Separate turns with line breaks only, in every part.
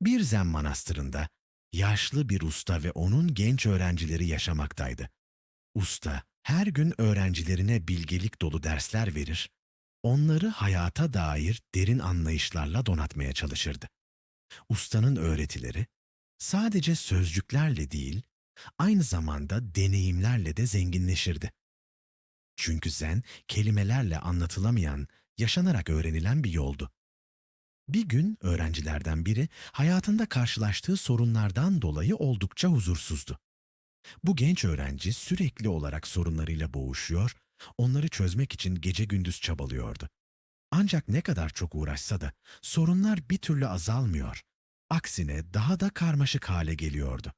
Bir zen manastırında yaşlı bir usta ve onun genç öğrencileri yaşamaktaydı. Usta her gün öğrencilerine bilgelik dolu dersler verir, onları hayata dair derin anlayışlarla donatmaya çalışırdı. Ustanın öğretileri sadece sözcüklerle değil, aynı zamanda deneyimlerle de zenginleşirdi. Çünkü zen kelimelerle anlatılamayan, yaşanarak öğrenilen bir yoldu. Bir gün öğrencilerden biri hayatında karşılaştığı sorunlardan dolayı oldukça huzursuzdu. Bu genç öğrenci sürekli olarak sorunlarıyla boğuşuyor, onları çözmek için gece gündüz çabalıyordu. Ancak ne kadar çok uğraşsa da sorunlar bir türlü azalmıyor. Aksine daha da karmaşık hale geliyordu.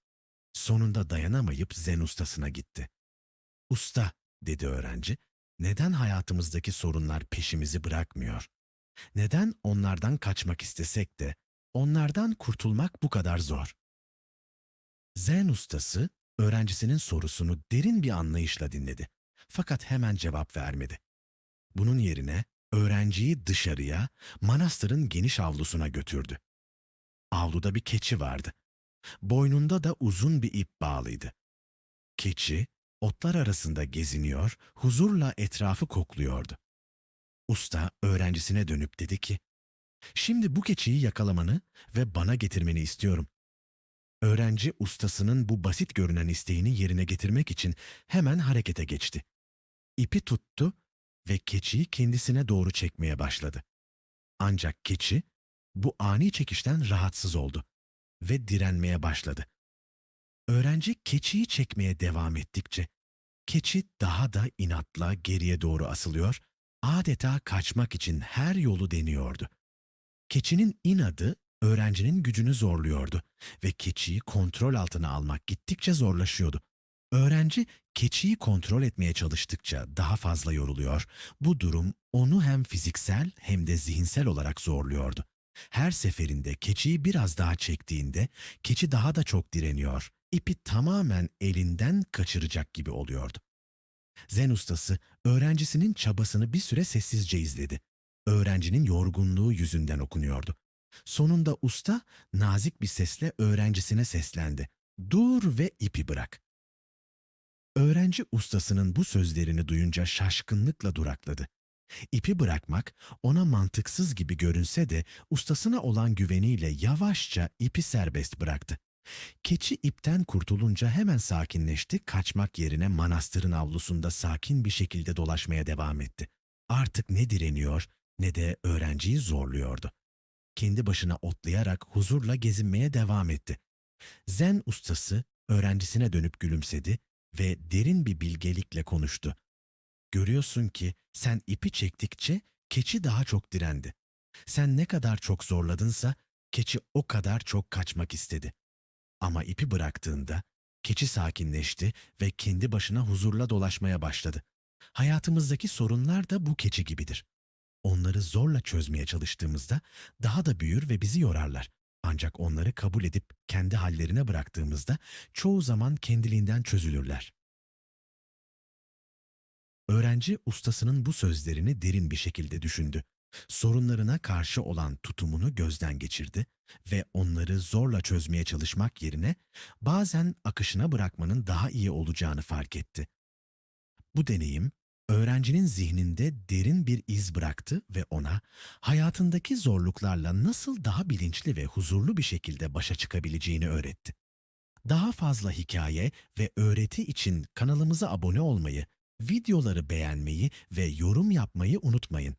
Sonunda dayanamayıp zen ustasına gitti. Usta, dedi öğrenci, neden hayatımızdaki sorunlar peşimizi bırakmıyor? Neden onlardan kaçmak istesek de onlardan kurtulmak bu kadar zor? Zen ustası öğrencisinin sorusunu derin bir anlayışla dinledi. Fakat hemen cevap vermedi. Bunun yerine öğrenciyi dışarıya, manastırın geniş avlusuna götürdü. Avluda bir keçi vardı. Boynunda da uzun bir ip bağlıydı. Keçi, otlar arasında geziniyor, huzurla etrafı kokluyordu. Usta öğrencisine dönüp dedi ki, Şimdi bu keçiyi yakalamanı ve bana getirmeni istiyorum. Öğrenci ustasının bu basit görünen isteğini yerine getirmek için hemen harekete geçti. İpi tuttu ve keçiyi kendisine doğru çekmeye başladı. Ancak keçi bu ani çekişten rahatsız oldu ve direnmeye başladı. Öğrenci keçiyi çekmeye devam ettikçe keçi daha da inatla geriye doğru asılıyor, adeta kaçmak için her yolu deniyordu. Keçinin inadı öğrencinin gücünü zorluyordu ve keçiyi kontrol altına almak gittikçe zorlaşıyordu. Öğrenci keçiyi kontrol etmeye çalıştıkça daha fazla yoruluyor. Bu durum onu hem fiziksel hem de zihinsel olarak zorluyordu. Her seferinde keçiyi biraz daha çektiğinde keçi daha da çok direniyor. İpi tamamen elinden kaçıracak gibi oluyordu. Zen ustası öğrencisinin çabasını bir süre sessizce izledi. Öğrencinin yorgunluğu yüzünden okunuyordu. Sonunda usta nazik bir sesle öğrencisine seslendi. Dur ve ipi bırak. Öğrenci ustasının bu sözlerini duyunca şaşkınlıkla durakladı. İpi bırakmak ona mantıksız gibi görünse de ustasına olan güveniyle yavaşça ipi serbest bıraktı. Keçi ipten kurtulunca hemen sakinleşti, kaçmak yerine manastırın avlusunda sakin bir şekilde dolaşmaya devam etti. Artık ne direniyor ne de öğrenciyi zorluyordu. Kendi başına otlayarak huzurla gezinmeye devam etti. Zen ustası öğrencisine dönüp gülümsedi ve derin bir bilgelikle konuştu. Görüyorsun ki sen ipi çektikçe keçi daha çok direndi. Sen ne kadar çok zorladınsa keçi o kadar çok kaçmak istedi. Ama ipi bıraktığında keçi sakinleşti ve kendi başına huzurla dolaşmaya başladı. Hayatımızdaki sorunlar da bu keçi gibidir. Onları zorla çözmeye çalıştığımızda daha da büyür ve bizi yorarlar. Ancak onları kabul edip kendi hallerine bıraktığımızda çoğu zaman kendiliğinden çözülürler. Öğrenci ustasının bu sözlerini derin bir şekilde düşündü. Sorunlarına karşı olan tutumunu gözden geçirdi ve onları zorla çözmeye çalışmak yerine bazen akışına bırakmanın daha iyi olacağını fark etti. Bu deneyim öğrencinin zihninde derin bir iz bıraktı ve ona hayatındaki zorluklarla nasıl daha bilinçli ve huzurlu bir şekilde başa çıkabileceğini öğretti. Daha fazla hikaye ve öğreti için kanalımıza abone olmayı, videoları beğenmeyi ve yorum yapmayı unutmayın.